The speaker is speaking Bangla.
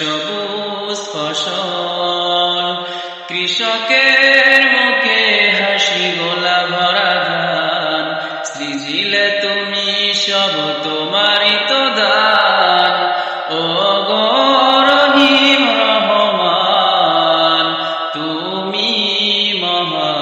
সবুজ ফসল। কৃষকের মুখে হাসি, গোলা ভরা ধান। সৃজিলে তুমি সব তোমারই তো দান। ও গরহিম রহমান, তুমি মহান।